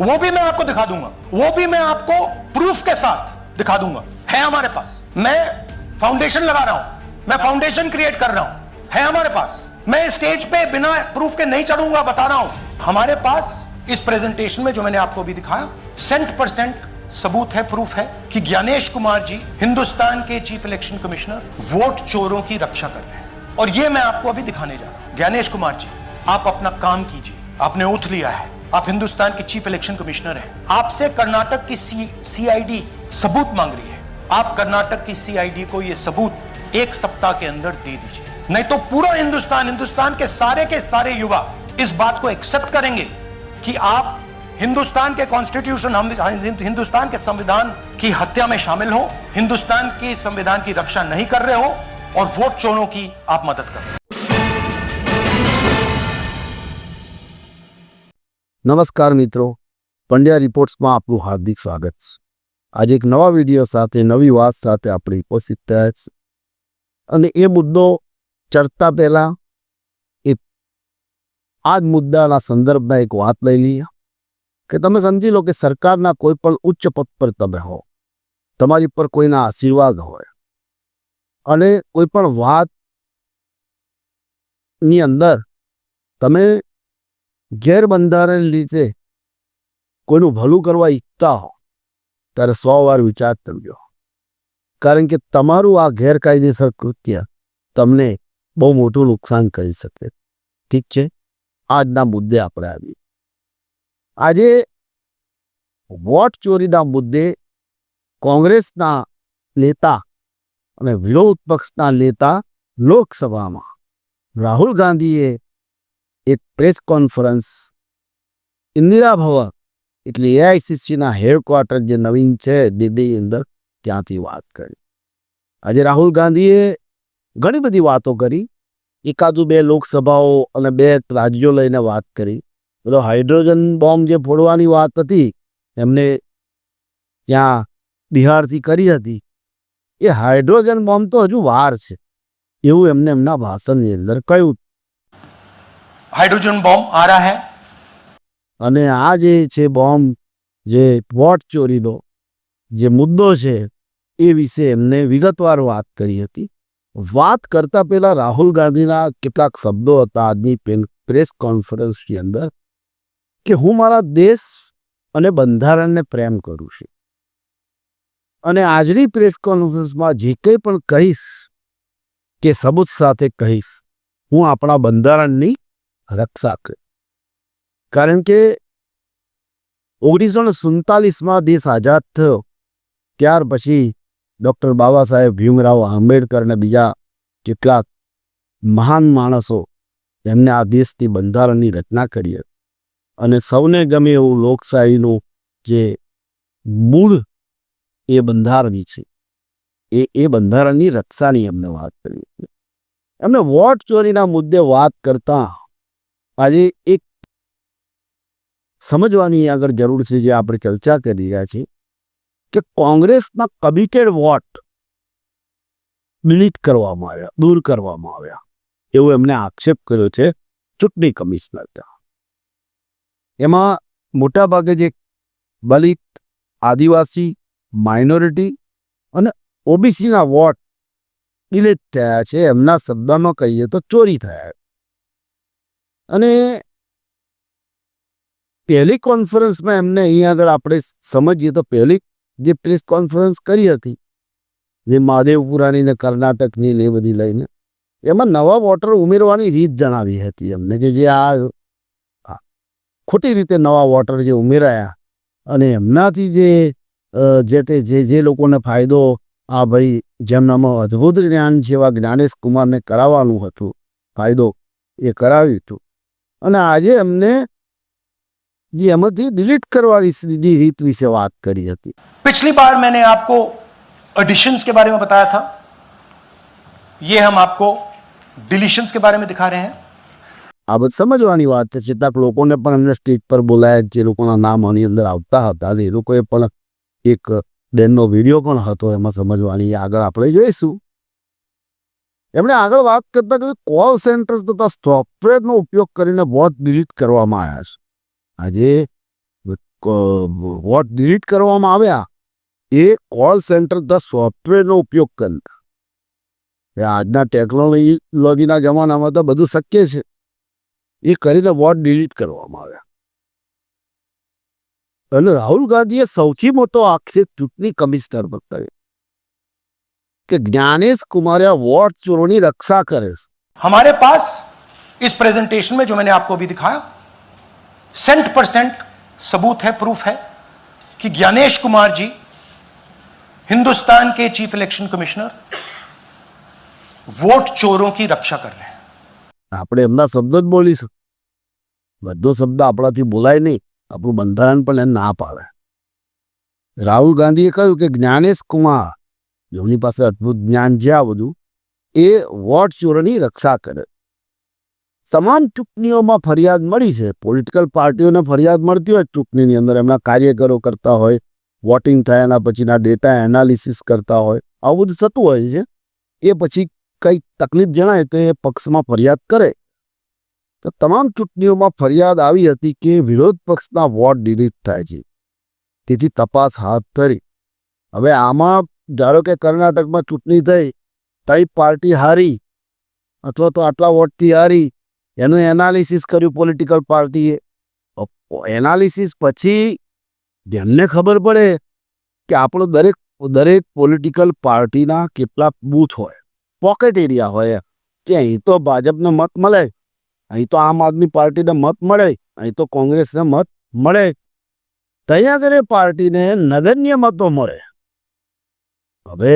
वो भी मैं आपको दिखा दूँगा। वो भी मैं आपको प्रूफ के साथ दिखा दूँगा। है हमारे पास। मैं फाउंडेशन लगा रहा हूँ। मैं फाउंडेशन क्रिएट कर रहा हूँ। है हमारे पास। मैं स्टेज पे बिना प्रूफ के नहीं चढ़ूँगा, बता रहा हूँ। हमारे पास इस प्रेजेंटेशन में जो मैंने आपको अभी दिखाया सेंट परसेंट सबूत है प्रूफ है कि ज्ञानेश कुमार जी, हिंदुस्तान के चीफ इलेक्शन कमिश्नर वोट चोरों की रक्षा कर रहे हैं। और ये मैं आपको अभी दिखाने जा रहा हूँ। ज्ञानेश कुमार जी, आप अपना काम कीजिए। आपने उठ लिया है। आप हिंदुस्तान के चीफ इलेक्शन कमिश्नर हैं। आपसे कर्नाटक की सीआईडी सबूत मांग रही है। आप कर्नाटक की सीआईडी को ये सबूत एक सप्ताह के अंदर दे दीजिए। नहीं तो पूरा हिंदुस्तान हिंदुस्तान के सारे के सारे युवा इस बात को एक्सेप्ट करेंगे कि आप हिंदुस्तान के कॉन्स्टिट्यूशन हम हिंदुस्तान के संविधान की हत्या में शामिल हो, हिंदुस्तान के संविधान की रक्षा नहीं कर रहे हो और वोट चोरों की आप मदद कर रहे हो। નમસ્કાર મિત્રો. પંડ્યા રિપોર્ટ્સમાં આપનું હાર્દિક સ્વાગત છે. આજે એક નવા વીડિયો સાથે, નવી વાત સાથે આપણે ઉપસ્થિત થયા છે. અને એ મુદ્દો ચર્ચા પહેલાં એ આ જ મુદ્દાના સંદર્ભમાં એક વાત લઈ લઈએ. કે તમે સમજી લો કે સરકારના કોઈ પણ ઉચ્ચ પદ પર તમે હો. તમારી પર કોઈના આશીર્વાદ હોય. અને કોઈ પણ વાતની અંદર તમે ગેરબંધારણ રીતે કોઈનું ભલું કરવા ઈચ્છતા હો, ત્યારે સો વાર વિચાર કરજો કારણ કે તમારું આ ગેરકાયદેસર કૃત્ય તમને બહુ મોટું નુકસાન કરી શકે. ઠીક છે? આજના મુદ્દે આપણે આવીએ. આજે વોટ ચોરીના મુદ્દે કોંગ્રેસના નેતા અને વિરોધ પક્ષના નેતા લોકસભામાં રાહુલ ગાંધીએ એક પ્રેસ કોન્ફરન્સ ઇન્દિરા ભવન, એટલે એઆઈસીસીના હેડક્વાર્ટર જે નવીન છે દિલ્હી અંદર ત્યાંથી વાત કરી. આજે રાહુલ ગાંધીએ ઘણી બધી વાતો કરી. એકાદુ બે લોકસભાઓ અને બે રાજ્યો લઈને વાત કરી. પેલો હાઇડ્રોજન બોમ્બ જે ફોડવાની વાત હતી, એમને ત્યાં બિહારથી કરી હતી. એ હાઇડ્રોજન બોમ્બ તો હજુ વાર છે. એવું એમને એમના ભાષણની અંદર કહ્યું. हाइड्रोजन बॉम्ब आ रहा है અને આ જે છે બોમ્બ જે વોટ ચોરીનો જે મુદ્દો છે એ વિશે એમને વિગતવાર વાત કરી હતી વાત કરતા પહેલા રાહુલ ગાંધીના કેટલાક શબ્દો હતા આજની પેન- પ્રેસ કોન્ફરન્સની અંદર કે હું મારા દેશ અને બંધારણને પ્રેમ કરું છું અને આજની પ્રેસ કોન્ફરન્સમાં જે કંઈ પણ કહીશ કે સબૂત સાથે કહીશ હું આપણા બંધારણની રક્ષા કારણ કે ઓગણીસો ને સુડતાલીસમાં દેશ આઝાદ થયો. ત્યાર પછી ડૉક્ટર બાબા સાહેબ ભીમરાવ આંબેડકર અને બીજા કેટલાક મહાન માણસો એમને આ દેશની બંધારણની રચના કરી હતી. અને સૌને ગમે એવું લોકશાહીનું જે મૂળ એ બંધારણની છે, એ એ બંધારણની રક્ષાની એમને વાત કરી એમને વોટ ચોરીના મુદ્દે વાત કરતા આજે એક સમજવાની આગળ જરૂર છે જે આપણે ચર્ચા કરી રહ્યા છીએ કે કોંગ્રેસના કમિટેડ વોટ ડિલીટ કરવામાં આવ્યા, દૂર કરવામાં આવ્યા. એવો એમને આક્ષેપ કર્યો છે ચૂંટણી કમિશનર એમાં મોટાભાગે જે દલિત, આદિવાસી, માઇનોરિટી અને ઓબીસીના વોટ ડિલીટ થયા છે, એમના શબ્દમાં કહીએ તો ચોરી થયા અને પહેલી કોન્ફરન્સમાં એમને અહીંયા આગળ આપણે સમજીએ તો પહેલી જે પ્રેસ કોન્ફરન્સ કરી હતી, જે મહાદેવપુરાની ને કર્ણાટકની ને બધી લઈને, એમાં નવા વોટર ઉમેરવાની રીત જણાવી હતી એમને કે જે આ ખોટી રીતે નવા વોટર જે ઉમેરાયા અને એમનાથી જે જે તે જે જે લોકોને ફાયદો, આ ભાઈ જેમનામાં અદ્ભુત જ્ઞાન એવા જ્ઞાનેશ કુમારને કરાવવાનું હતું, ફાયદો એ કરાવ્યું હતું. અને આજે એમને જે એમાંથી ડિલીટ કરવાની સીધી રીત વિશે વાત કરી હતી पिछली बार मैंने आपको एडिशंस के बारे में बताया था ये हम आपको डिलीशंस के बारे में दिखा रहे हैं આ બધું સમજવાની વાત છે કેટલાક લોકોને પણ એમને સ્ટેજ પર બોલાયા જે લોકોના નામ આની અંદર આવતા હતા અને એ લોકોએ પણ એક બેનનો વિડીયો પણ હતો એમાં સમજવાની એ આગળ આપણે જોઈશું એમણે આગળ વાત કરતા કે કોલ સેન્ટર તથા સોફ્ટવેરનો ઉપયોગ કરીને વોટ ડિલીટ કરવામાં આવ્યા છે. આજે વોટ ડિલીટ કરવામાં આવ્યા એ કોલ સેન્ટર ધ સોફ્ટવેરનો ઉપયોગ કરતા એ આજના ટેકનોલોજીના જમાનામાં તો બધું શક્ય છે. એ કરીને વોટ ડિલીટ કરવામાં આવ્યા. અને રાહુલ ગાંધીએ સૌથી મોટો આક્ષેપ ચૂંટણી કમિશનર પર કર્યો. કે જ્ઞાનેશ કુમારે આ વોટ ચોરોની રક્ષા કરે છે हमारे पास इस प्रेजेंटेशन में जो मैंने आपको अभी दिखाया सेंट परसेंट सबूत है प्रूफ है कि ज्ञानेश कुमार जी हिंदुस्तान के चीफ इलेक्शन कमिश्नर वोट चोरों की रक्षा कर रहे हैं આપણે એમના શબ્દ જ બોલીશું બધો શબ્દ આપણાથી બોલાય નહીં આપણું બંધારણ પણ એને ના પાડે રાહુલ ગાંધીએ કહ્યું કે જ્ઞાનેશ કુમાર જેમની પાસે અદ્ભુત જ્ઞાન છે આ બધું. એ વોટ ચોરોની રક્ષા કરે. તમામ ચૂંટણીઓમાં ફરિયાદ મળી છે. પોલિટિકલ પાર્ટીઓને ફરિયાદ મળતી હોય ચૂંટણીની અંદર. એમના કાર્યકરો કરતા હોય, વોટિંગ થાય, એના પછીના ડેટા એનાલિસિસ કરતા હોય. આવું બધું થતું હોય છે. એ પછી કંઈ તકલીફ જણાય તો એ પક્ષમાં ફરિયાદ કરે. તો તમામ ચૂંટણીઓમાં ફરિયાદ આવી હતી કે વિરોધ પક્ષના વોટ ડિલીટ થાય છે. તેથી તપાસ હાથ ધરી. હવે આમાં ધારો કે કર્ણાટકમાં ચૂંટણી થઈ, તઈ પાર્ટી હારી, અથવા તો આટલા વોટથી હારી, એનું એનાલિસિસ કર્યું પોલિટિકલ પાર્ટીએ એનાલિસિસ પછી જેમને ખબર પડે કે આપણો દરેક દરેક પોલિટિકલ પાર્ટીના કેટલા બૂથ હોય પોકેટ એરિયા હોય કે અહીં તો ભાજપને મત મળે, અહીં તો આમ આદમી પાર્ટીને મત મળે, અહીં તો કોંગ્રેસને મત મળે. ત્યાં આગળ પાર્ટીને નગન્ય મતો મળે. હવે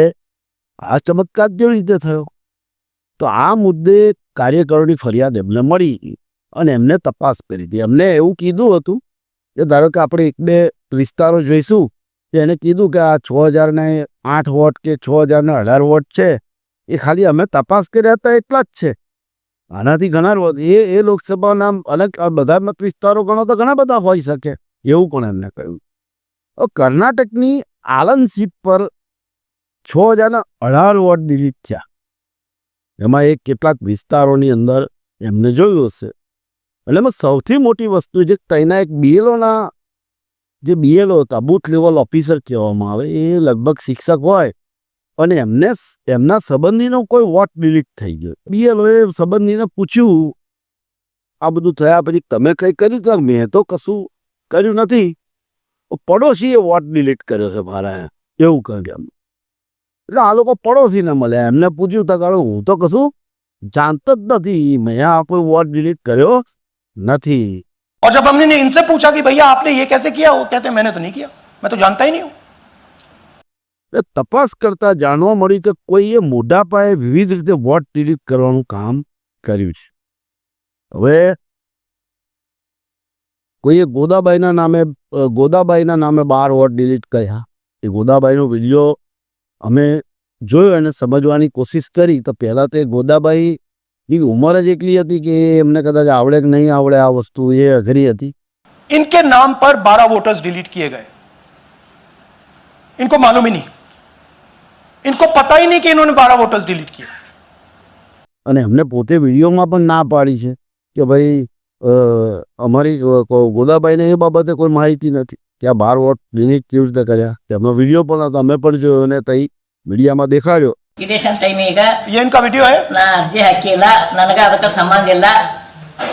આ ચમત્કાર કેવી રીતે થયો? તો આ મુદ્દે કાર્યકરોની ફરિયાદ એમને મળી અને એમને તપાસ કરી હતી. એમને એવું કીધું હતું કે ધારો કે આપણે એક બે વિસ્તારો જોઈશું, તો એને કીધું કે આ છ હજારને આઠ વોટ કે છ હજારને અઢાર વોટ છે, એ ખાલી અમે તપાસ કર્યા હતા એટલા જ છે. આનાથી ઘણા એ એ લોકસભાના અલગ બધા મત વિસ્તારો ગણો તો ઘણા બધા હોઈ શકે, એવું પણ એમને કહ્યું? કર્ણાટકની આલન સીટ પર છ હજારના અઢાર વોટ ડિલીટ થયા. એમાં એ કેટલાક વિસ્તારોની અંદર એમને જોયું હશે. એટલે એમાં સૌથી મોટી વસ્તુ જે ત્યાંના એક બીએલઓના જે બીએલઓ હતા, બૂથ લેવલ ઓફિસર કહેવામાં આવે, એ લગભગ શિક્ષક હોય. અને એમને એમના સંબંધીનો કોઈ વોટ ડિલીટ થઈ ગયો. બીએલઓએ સંબંધીને પૂછ્યું, આ બધું થયા પછી તમે કંઈ કર્યું તો? મેં તો કશું કર્યું નથી. પડોશીએ વોટ ડિલીટ કર્યો છે મારા એવું કહ્યું એમ એટલે આ લોકો પડોશીને મળ્યા એમને પૂછ્યું તો કાળો હું તો કશું જાણતો જ નથી મેં આ કોઈ વોટ ડિલીટ કર્યો નથી और जब हमने इनसे पूछा कि भैया आपने ये कैसे किया वो कहते हैं मैंने तो नहीं किया मैं तो जानता ही नहीं हूं એ તપાસ કરતા જાણવા મળ્યું કે કોઈએ મોટા પાયે વિવિધ રીતે વોટ ડિલીટ કરવાનું કામ કર્યું છે હવે કોઈએ ગોદાબાઈના નામે અ, ગોદાબાઈના નામે બાર વોટ ડિલીટ કર્યા એ ગોદાબાઈનો વિડીયો અમે જોયો અને સમજવાની કોશિશ કરી તો પહેલાં તે ગોદાબાઈની ઉંમર જ એટલી હતી કે એમને કદાચ આવડે કે નહીં આવડે આ વસ્તુ એ અઘરી હતી इनके नाम पर 12 वोटर्स डिलीट किए गए इनको मालूम ही नहीं इनको पता ही नहीं कि इन्होंने 12 वोटर्स डिलीट किए અને એમને પોતે વિડીયોમાં પણ ના પાડી છે કે ભાઈ અ, અમારી અ, કો- ગોદાબાઈને એ બાબતે કોઈ માહિતી નથી કે આ બાર વોટ ડિલીટ કેવી રીતે કર્યા તેમનો વિડીયો પણ હતો અમે પણ જોયો અને તઈ મીડિયામાં દેખાડ્યો ಇಲೆಕ್ಷನ್ ಟೈಮ್ ಈಗ ये इनका वीडियो है ನಾ ಅರ್ಜಿ ಹಾಕಿಲ್ಲ ನನಗೆ ಅದಕ್ಕೆ ಸಂಬಂಧ ಇಲ್ಲ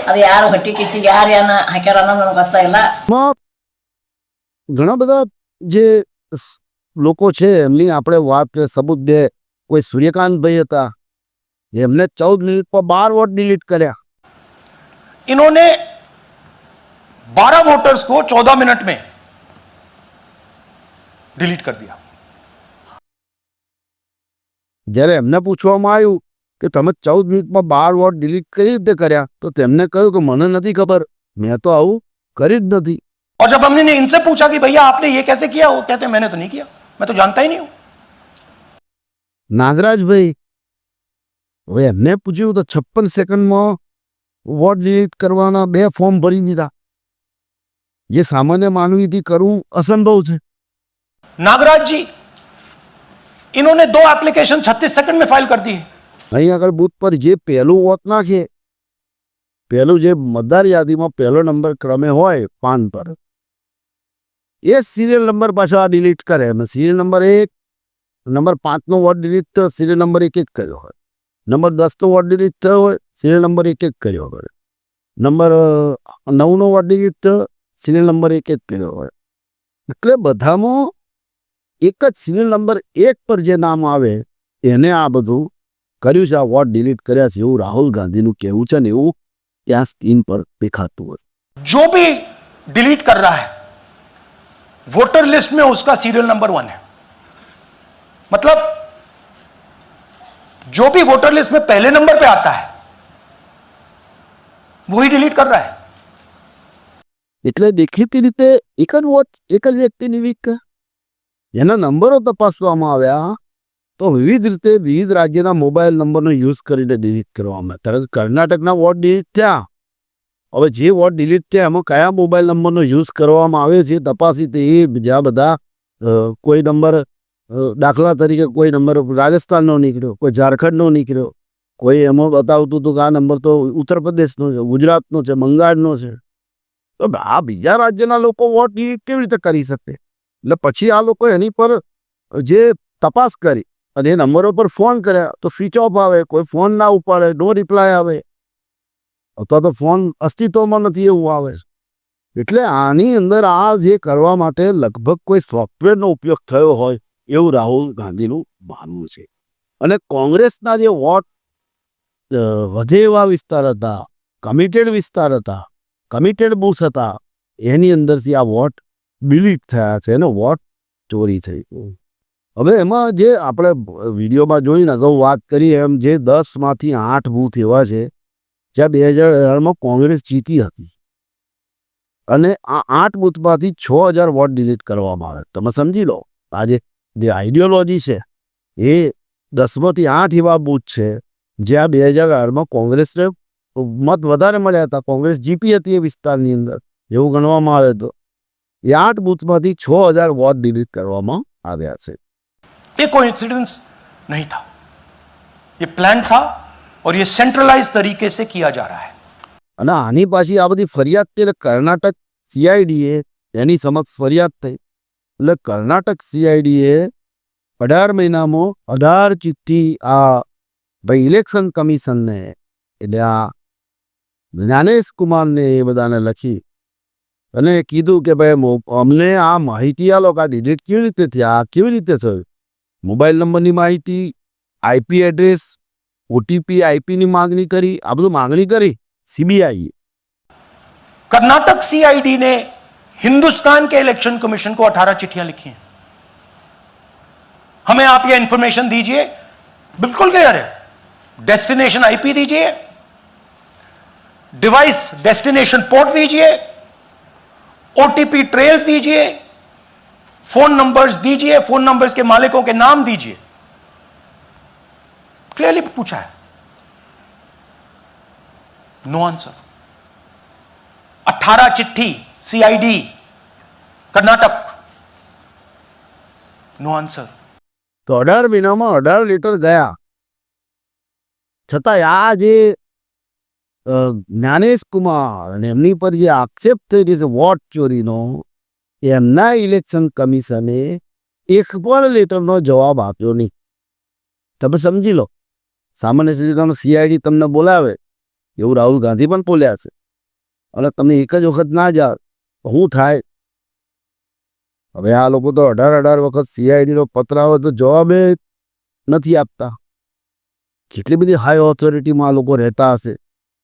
ಅದು ಯಾರು ಹೊಟ್ಟಿ ಕಿಚ್ಚಿಗೆ ಯಾರು ಏನ ಹಾಕ್ಯಾರ ಅನ್ನೋದು ನನಗೆ ಗೊತ್ತಾಗಿಲ್ಲ માં ઘણા બધા જે સ- લોકો છે એમની આપણે વાત કરીએ. સબૂત બે કોઈ સૂર્યકાંતભાઈ હતા એમને ચૌદ મિનિટ પર બાર વોટ ડિલીટ કર્યા इन्होंने 12 वोटर्स को 14 मिनट में डिलीट कर दिया જ્યારે એમને પૂછવામાં આવ્યું કે તમે ચૌદ મિનિટમાં બાર વોટ ડિલીટ કઈ રીતે કર્યા તો તેમને કહ્યું કે મને નથી ખબર મેં તો આવું કરી જ નથી और जब हमने इनसे पूछा कि भैया आपने ये कैसे किया वो कहते हैं मैंने तो नहीं किया मैं तो जानता ही नहीं हूं નાગરાજભાઈ હવે એમને પૂછ્યું તો છપ્પન સેકન્ડમાં વોટ ડિલીટ કરવાના બે ફોર્મ ભરી દીધા જે સામાન્ય માનવીથી કરવું અસંભવ છે नागराज जी इन्होंने दो एप्लीकेशन 36 सेकंड में फाइल कर दी है અહીં આગળ બૂથ પર જે પહેલું વોટ નાખે પહેલું જે મતદાર યાદીમાં પહેલો નંબર ક્રમે હોય પાન પર એ સિરિયલ નંબર પાછો આ ડિલીટ કરે અને સિરિયલ નંબર એક નંબર પાંચનો વોટ ડિલીટ થયો સિરિયલ નંબર એક જ કર્યો હોય નંબર દસનો વોટ ડિલીટ થયો હોય સિરિયલ નંબર એક જ કર્યો હોય નંબર અ, નવનો વોટ ડિલીટ થયો સિરિયલ નંબર એક જ કર્યો હોય એટલે બધામાં એક જ સિરિયલ નંબર એક પર જે નામ આવે એને આ બધું કર્યું છે આ વોટ ડિલીટ કર્યા છે એવું રાહુલ ગાંધીનું કહેવું છે ને એવું ત્યાં સ્ક્રીન પર દેખાતું હોય जो भी डिलीट कर रहा है वोटर लिस्ट में उसका सीरियल नंबर वन है मतलब जो भी वोटर लिस्ट में पहले नंबर पे आता है वही डिलीट कर रहा है એટલે દેખીતી રીતે એક જ વોટ એક જ વ્યક્તિની વીક એના નંબરો તપાસવામાં આવ્યા, તો વિવિધ રીતે વિવિધ રાજ્યના મોબાઈલ નંબરનો યુઝ કરીને ડિલીટ કરવામાં ત્યારે કર્ણાટકના વોટ ડિલીટ થયા. હવે જે વોટ ડિલીટ થયા, એમાં કયા મોબાઈલ નંબરનો યુઝ કરવામાં આવે છે તપાસી તે બીજા બધા કોઈ નંબર દાખલા તરીકે કોઈ નંબર રાજસ્થાનનો નીકળ્યો, કોઈ ઝારખંડનો નીકળ્યો, કોઈ એમાં બતાવતું હતું કે આ નંબર તો ઉત્તર પ્રદેશનો છે, ગુજરાતનો છે, બંગાળનો છે. તો આ બીજા રાજ્યના લોકો વોટ ડિલીટ કેવી રીતે કરી શકે? એટલે પછી આ લોકો એની પર જે તપાસ કરી અને એ નંબરો પર ફોન કર્યા, તો સ્વિચ ઓફ આવે, કોઈ ફોન ના ઉપાડે, નો રિપ્લાય આવે. અથવા તો ફોન અસ્તિત્વમાં નથી એવું આવે. એટલે આની અંદર આ જે કરવા માટે લગભગ કોઈ સોફ્ટવેરનો ઉપયોગ થયો હોય એવું રાહુલ ગાંધીનું માનવું છે. અને કોંગ્રેસના જે વોટ વધે એવા વિસ્તાર હતા, કમિટેડ વિસ્તાર હતા, કમિટેડ બુથ હતા, એની અંદરથી આ વોટ ડિલીટ થયા છે અને વોટ ચોરી થઈ. હવે એમાં જે આપણે વિડીયોમાં જોઈને અગાઉ વાત કરી, એમ જે દસમાંથી આઠ બૂથ એવા છે, જ્યાં બે હજાર અઢારમાં કોંગ્રેસ જીતી હતી. અને આ આઠ બૂથમાંથી છ હજાર વોટ ડિલીટ કરવામાં આવે. તમે સમજી લો, આજે જે આઈડિયોલોજી છે, એ દસમાંથી આઠ એવા બૂથ છે, જ્યાં બે હજાર અઢારમાં કોંગ્રેસને મત વધારે મળ્યા હતા. કોંગ્રેસ જીપી હતી એ વિસ્તારની અંદર, એવું ગણવામાં આવે તો. એ આઠ બૂથમાંથી છ હજાર વોટ ડિલીટ કરવામાં આવ્યા છે ये कोइंसिडेंस नहीं था ये प्लान था और ये सेंट्रलाइज तरीके से किया जा रहा है અને આની પાછી આ બધી ફરિયાદ તે કર્ણાટક સીઆઈડીએ એની સમક્ષ ફરિયાદ થઈ એટલે કર્ણાટક સીઆઈડીએ અઢાર મહિનામાં અઢાર ચિઠ્ઠી આ ભાઈ ઇલેક્શન કમિશનને એટલે આ જ્ઞાનેશ કુમારને એ બધાને લખી અને કીધું કે ભાઈ મો- અમને આ માહિતી આ લોકો આ ડિલીટ કેવી રીતે થયા આ કેવી રીતે થયું મોબાઈલ નંબરની માહિતી આઈપી એડ્રેસ ઓટીપી આઈપીની માંગણી કરી આ બધું માંગણી કરી सीबीआई कर्नाटक सीआईडी ने हिंदुस्तान के इलेक्शन कमीशन को 18 चिट्ठियां लिखी हैं हमें आप ये इंफॉर्मेशन दीजिए बिल्कुल क्लियर है डेस्टिनेशन आईपी दीजिए डिवाइस डेस्टिनेशन पोर्ट दीजिए ओटीपी ट्रेल्स दीजिए फोन नंबर्स दीजिए फोन नंबर्स के मालिकों के नाम दीजिए क्लियरली पूछा है नो आंसर 18 चिट्ठी सीआईडी कर्नाटक नो आंसर તો અઢાર મહિનામાં અઢાર લીટર ગયા છતાં આ જે અ, જ્ઞાનેશ કુમાર અને એમની પર જે આક્ષેપ થઈ રહ્યો છે વોટ ચોરીનો, એમના ઇલેક્શન કમિશને એક પણ લેટરનો જવાબ આપ્યો નહીં. તમે સમજી લો, સામાન્ય રીતે સીઆઈડી તમને બોલાવે, એવું રાહુલ ગાંધી પણ બોલ્યા છે. અને તમે એક જ વખત ના જાઓ શું થાય. હવે આ લોકો તો અઢાર અઢાર વખત સીઆઈડીનો પત્ર આવે તો જવાબે નથી આપતા. કેટલી બધી હાઈ ઓથોરિટીમાં આ લોકો રહેતા હશે?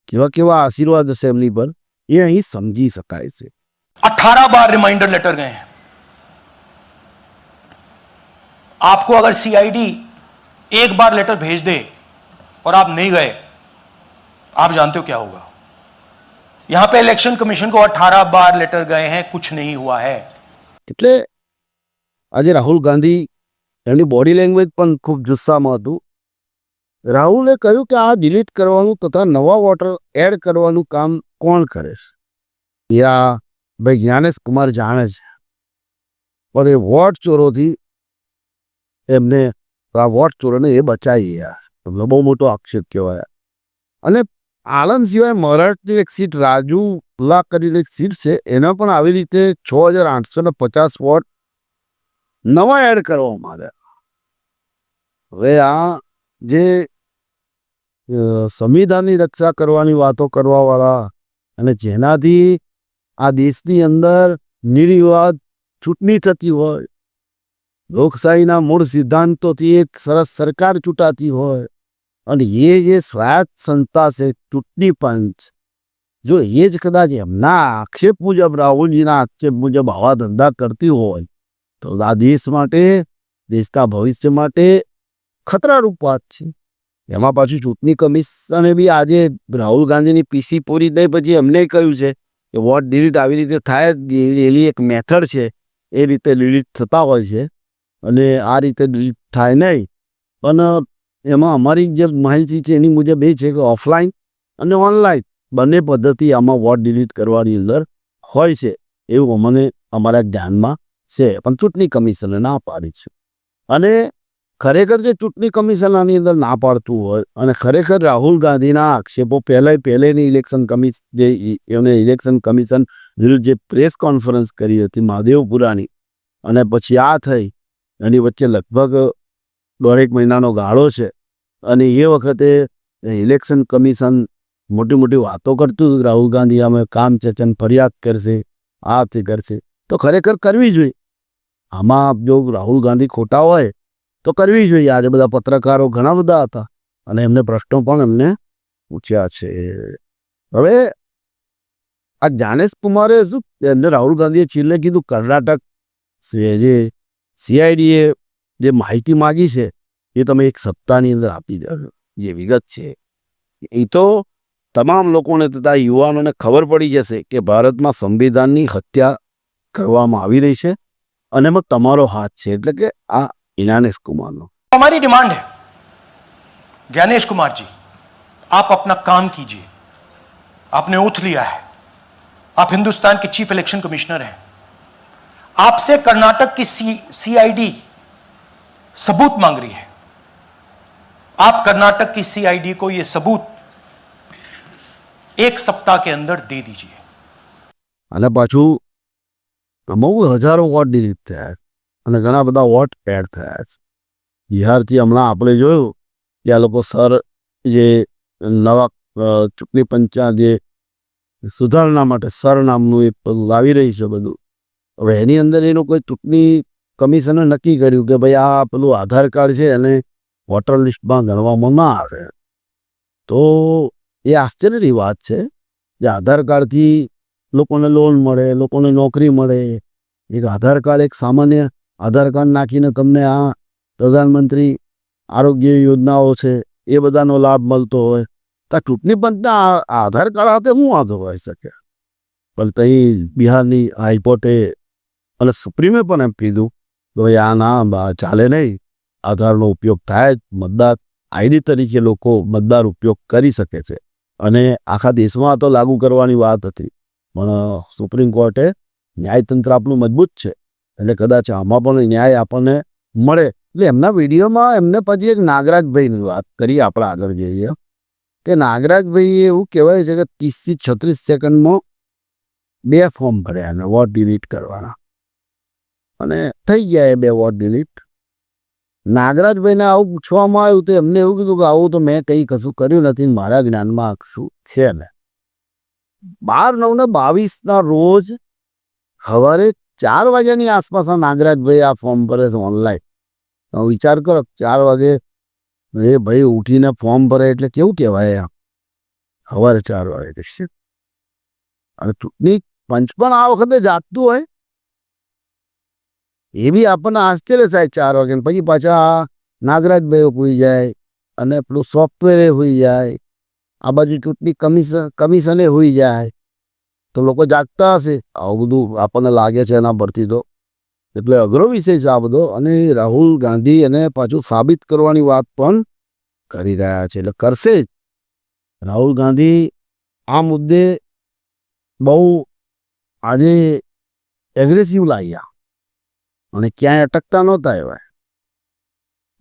કેવા કેવા આશીર્વાદ હશે એમની પર એ અહીં સમજી શકાય છે 18 बार रिमाइंडर लेटर गए हैं आपको अगर सीआईडी एक बार लेटर भेज दे और आप नहीं गए आप जानते हो क्या होगा यहां पे इलेक्शन कमीशन को 18 बार लेटर गए हैं कुछ नहीं हुआ है એટલે આજે રાહુલ ગાંધી એમની બોડી લેંગ્વેજ પણ ખૂબ જુસ્સામાં હતું રાહુલે કહ્યું કે આ ડિલીટ કરવાનું તથા નવા વોટર એડ કરવાનું કામ કોણ કરે છે? આ ભાઈ જ્ઞાનેશ કુમાર જાણે છે. પણ એ વોટ ચોરોથી એમને આ વોટ ચોરોને એ બચાવી ગયા. એમનો બહુ મોટો આક્ષેપ કહેવાય. અને આણંદ સિવાય મરાઠની એક સીટ રાજુલા કરીને એક સીટ છે, એના પણ આવી રીતે છ હજાર આઠસો ને પચાસ વોટ નવા એડ કરવામાં આવ્યા હવે આ જે સંવિધાનની રક્ષા કરવાની વાતો કરવાવાળા અને જેનાથી આ દેશની અંદર નિર્વિવાદ ચૂંટણી થતી હોય, લોકશાહીના મૂળ સિદ્ધાંતોથી એક સરસ સરકાર ચૂંટાતી હોય અને એ જે સ્વાયત્ત સંસ્થા છે ચૂંટણી પંચ, જો એ જ કદાચ એમના આક્ષેપ મુજબ, રાહુલજીના આક્ષેપ મુજબ આવા ધંધા કરતી હોય, તો આ દેશ માટે, દેશના ભવિષ્ય માટે ખતરારૂપ વાત છે. એમાં પાછું ચૂંટણી કમિશને બી આજે રાહુલ ગાંધીની પીસી પૂરી થઈ પછી એમને કહ્યું છે કે વોટ ડિલીટ આવી રીતે થાય એની એક મેથડ છે, એ રીતે ડિલીટ થતા હોય છે અને આ રીતે ડિલીટ થાય નહીં. પણ એમાં અમારી જે માહિતી છે એની મુજબ એ છે કે ઓફલાઈન અને ઓનલાઈન બંને પદ્ધતિ આમાં વોટ ડિલીટ કરવાની અંદર હોય છે એવું અમને અમારા ધ્યાનમાં છે. પણ ચૂંટણી કમિશને ના પાડી છે. અને ખરેખર જે ચૂંટણી કમિશન આની અંદર ના પાડતું હોય અને ખરેખર રાહુલ ગાંધીના આક્ષેપો પહેલાં પહેલેની ઇલેક્શન કમિશ, જે એમને ઇલેક્શન કમિશન વિરુદ્ધ જે પ્રેસ કોન્ફરન્સ કરી હતી મહાદેવપુરાની અને પછી આ થઈ, એની વચ્ચે લગભગ દોઢેક મહિનાનો ગાળો છે અને એ વખતે ઇલેક્શન કમિશન મોટી મોટી વાતો કરતું રાહુલ ગાંધી અમે કામ છે ચન ફરિયાદ કરશે, આ તે કરશે, તો ખરેખર કરવી જોઈએ. આમાં જો રાહુલ ગાંધી ખોટા હોય તો કરવી જોઈએ. આજે બધા પત્રકારો ઘણા બધા હતા અને એમને પ્રશ્નો પણ એમને પૂછ્યા છે. હવે આ જ્ઞાનેશ કુમારે શું એમને રાહુલ ગાંધીએ છેલ્લે કીધું કર્ણાટક જે સીઆઈડીએ જે માહિતી માગી છે એ તમે એક સપ્તાહની અંદર આપી દેજો જે વિગત છે. એ તો તમામ લોકોને તથા યુવાનોને ખબર પડી જશે કે ભારતમાં સંવિધાનની હત્યા કરવામાં આવી રહી છે અને એમાં તમારો હાથ છે. એટલે કે આ ઇનાનેશ કુમારનો हमारी डिमांड है ज्ञानेश कुमार जी आप अपना काम कीजिए आपने ओथ लिया है आप हिंदुस्तान के चीफ इलेक्शन कमिश्नर हैं आपसे कर्नाटक की सी सीआईडी सबूत मांग रही है आप कर्नाटक की सीआईडी को यह सबूत एक सप्ताह के अंदर दे दीजिए અને પાછું બહુ હજારો વોટ ડિલીટ થયા છે અને ઘણા બધા વોટ એડ થયા છે. બિહારથી હમણાં આપણે જોયું કે આ લોકો સર જે નવા ચૂંટણી પંચા જે સુધારણા માટે સર નામનું એ લાવી રહી છે બધું. હવે એની અંદર એનું કોઈ ચૂંટણી કમિશને નક્કી કર્યું કે ભાઈ આ પેલું આધાર કાર્ડ છે એને વોટર લિસ્ટમાં ગણવામાં ના આવે. તો એ આશ્ચર્યની વાત છે કે આધાર કાર્ડથી લોકોને લોન મળે, લોકોને નોકરી મળે. એક આધાર કાર્ડ એક સામાન્ય આધાર કાર્ડ નાખીને તમને આ પ્રધાનમંત્રી આરોગ્ય યોજનાઓ છે, એ બધાનો લાભ મળતો હોય. તો ચૂંટણી પંચના આધાર કાર્ડ સાથે શું વાંધો હોઈ શકે? પણ તહીં બિહારની હાઈકોર્ટે અને સુપ્રીમે પણ એમ કીધું કે ભાઈ આ ના ચાલે નહીં. આધારનો ઉપયોગ થાય જ. મતદાર આઈડી તરીકે લોકો મતદાર ઉપયોગ કરી શકે છે. અને આખા દેશમાં તો લાગુ કરવાની વાત હતી. પણ સુપ્રીમ કોર્ટે ન્યાયતંત્ર આપણું મજબૂત છે. એટલે કદાચ આમાં પણ ન્યાય આપણને મળે. એટલે એમના વિડીયોમાં એમને પછી એક નાગરાજભાઈની વાત કરી, આપણે આગળ જઈએ. કે નાગરાજભાઈએ એવું કહેવાય છે કે ત્રીસથી છત્રીસ સેકન્ડમાં બે ફોર્મ ભર્યા અને વોટ ડિલીટ કરવાના. અને થઈ ગયા એ બે વોટ ડિલીટ. નાગરાજભાઈને આવું પૂછવામાં આવ્યું તો એમને એવું કીધું કે આવું તો મેં કંઈ કશું કર્યું નથી મારા જ્ઞાનમાં આ શું છે ને? બાર નવ ને બાવીસના રોજ સવારે ચાર વાગ્યાની આસપાસ આ નાગરાજભાઈ આ ફોર્મ ભરે છે ઓનલાઈન વિચાર કરો, ચાર વાગે એ ભાઈ ઉઠીને ફોર્મ ભરે એટલે કેવું કહેવાય આમ સવારે ચાર વાગે દેખશે અને ચૂંટણી પંચ પણ આ વખતે જાગતું હોય. એ બી આપણને આશ્ચર્ય થાય ચાર વાગે પછી પાછા નાગરાજભાઈ હોઈ જાય અને પેલું સોફ્ટવેરે હોઈ જાય. આ બાજુ ચૂંટણી કમિશન કમિશને હોઈ જાય. તો લોકો જાગતા હશે. આવું બધું આપણને લાગે છે એના પરથી તો. એટલે અઘરો વિષય છે આ બધો અને રાહુલ ગાંધી એને પાછું સાબિત કરવાની વાત પણ કરી રહ્યા છે. એટલે કરશે જ. રાહુલ ગાંધી આ મુદ્દે બહુ આજે એગ્રેસિવ લાગ્યા. અને ક્યાંય અટકતા નહોતા એવા.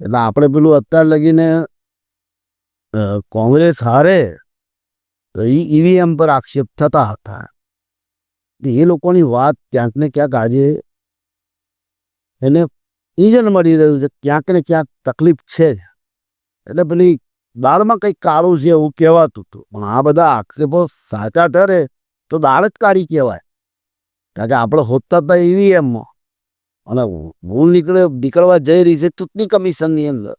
એટલે આપણે પેલું અત્યાર લગીને કોંગ્રેસ હારે તો એ ઈવીએમ પર આક્ષેપ થતા હતા. એ લોકોની વાત ક્યાંક ને ક્યાંક આજે એને ઇજન મળી રહ્યું છે, ક્યાંક ને ક્યાંક તકલીફ છે. એટલે પેલી દાળમાં કંઈક કાળું છે એવું કહેવાતું હતું. પણ આ બધા આક્ષેપો સાચા ઠરે તો દાળ જ કાઢી કહેવાય. કારણ કે આપણે હોતા હતા ઈવીએમમાં અને ભૂલ નીકળે નીકળવા જઈ રહી છે ચૂંટણી કમિશનની અંદર.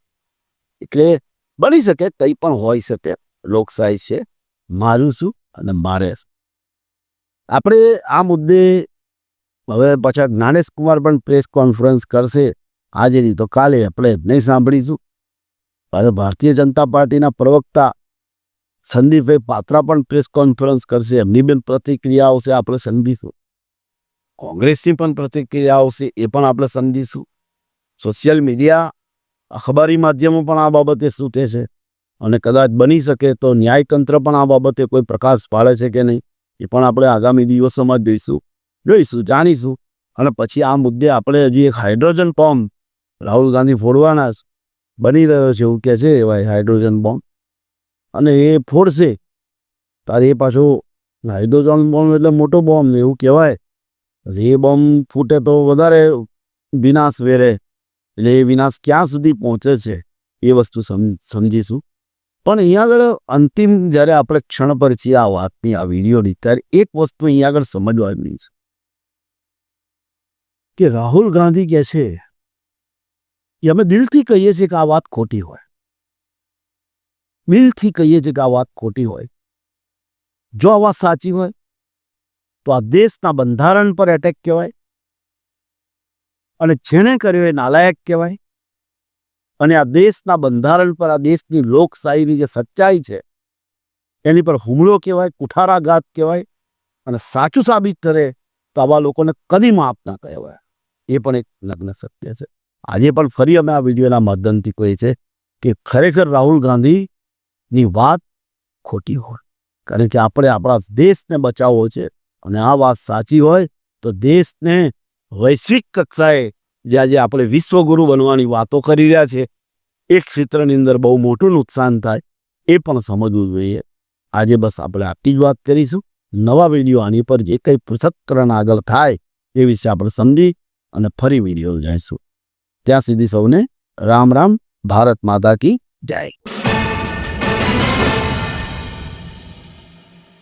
એટલે બની શકે, કંઈ પણ હોઈ શકે. લોકશાહી છે. મારું શું અને મારે શું. આપણે આ મુદ્દે હવે પાછા જ્ઞાનેશ કુમાર પણ પ્રેસ કોન્ફરન્સ કરશે આજે નહીં તો કાલે આપણે નહીં સાંભળીશું. હવે ભારતીય જનતા પાર્ટીના પ્રવક્તા સંદીપભાઈ પાત્રા પણ પ્રેસ કોન્ફરન્સ કરશે. એમની પણ પ્રતિક્રિયા આવશે આપણે સમજીશું કોંગ્રેસની પણ પ્રતિક્રિયા આવશે એ પણ આપણે સમજીશું સોશિયલ મીડિયા અખબારી માધ્યમો પણ આ બાબતે શું છે. અને કદાચ બની શકે તો ન્યાયતંત્ર પણ આ બાબતે કોઈ પ્રકાશ પાડે છે કે નહીં? એ પણ આપણે આગામી દિવસોમાં જોઈશું જોઈશું, જાણીશું. અને પછી આ મુદ્દે આપણે હજી એક હાઇડ્રોજન બોમ્બ રાહુલ ગાંધી ફોડવાના બની રહ્યો છે એવું કહે છે ભાઈ હાઇડ્રોજન બોમ્બ અને એ ફોડશે. તારે એ પાછો હાઇડ્રોજન બોમ્બ એટલે મોટો બોમ્બ એવું કહેવાય. એ બોમ્બ ફૂટે તો વધારે વિનાશ વેરે. એટલે એ વિનાશ ક્યાં સુધી પહોંચે છે એ વસ્તુ સમજીશું. પણ અહીંયા આગળ અંતિમ જ્યારે આપણે ક્ષણ પર છીએ આ વાતની, આ વિડીયોની, ત્યારે એક વસ્તુ અહીંયા આગળ સમજવાની છે. કે રાહુલ ગાંધી કહે છે કે અમે દિલથી કહીએ છીએ કે આ વાત ખોટી હોય. દિલથી કહીએ છીએ કે આ વાત ખોટી હોય. જો આ વાત સાચી હોય, તો આ દેશના બંધારણ પર એટેક કહેવાય. અને જેણે કર્યો એ નાલાયક કહેવાય. અને આ દેશના બંધારણ પર આ દેશની લોકશાહીની જે સચ્ચાઈ છે, એની પર હુમલો કહેવાય, કુઠારાઘાત કહેવાય અને સાચું સાબિત કરે તો આવા લોકોને કદી માફ ના કહેવાય. એ પણ એક નગ્ન સત્ય છે. આજે પણ ફરી અમે આ વિડીયોના માધ્યમથી કહીએ છે કે ખરેખર રાહુલ ગાંધીની વાત ખોટી હોય. કારણ કે આપણે આપણા દેશને બચાવવો છે અને આ વાત સાચી હોય તો દેશને વૈશ્વિક કક્ષાએ જે આજે આપણે વિશ્વગુરુ બનવાની વાતો કરી રહ્યા છે, એ ક્ષેત્રની અંદર બહુ મોટું નુકસાન થાય, એ પણ સમજવું જોઈએ. આજે બસ આપણે આટલી જ વાત કરીશું. નવા વીડિયો આની પર જે કંઈ પૃથક્કરણ આગળ થાય, એ વિશે આપણે સમજી અને ફરી વીડિયો જાણીશું ત્યાં સુધી સૌને રામ રામ, ભારત માતા કી જય.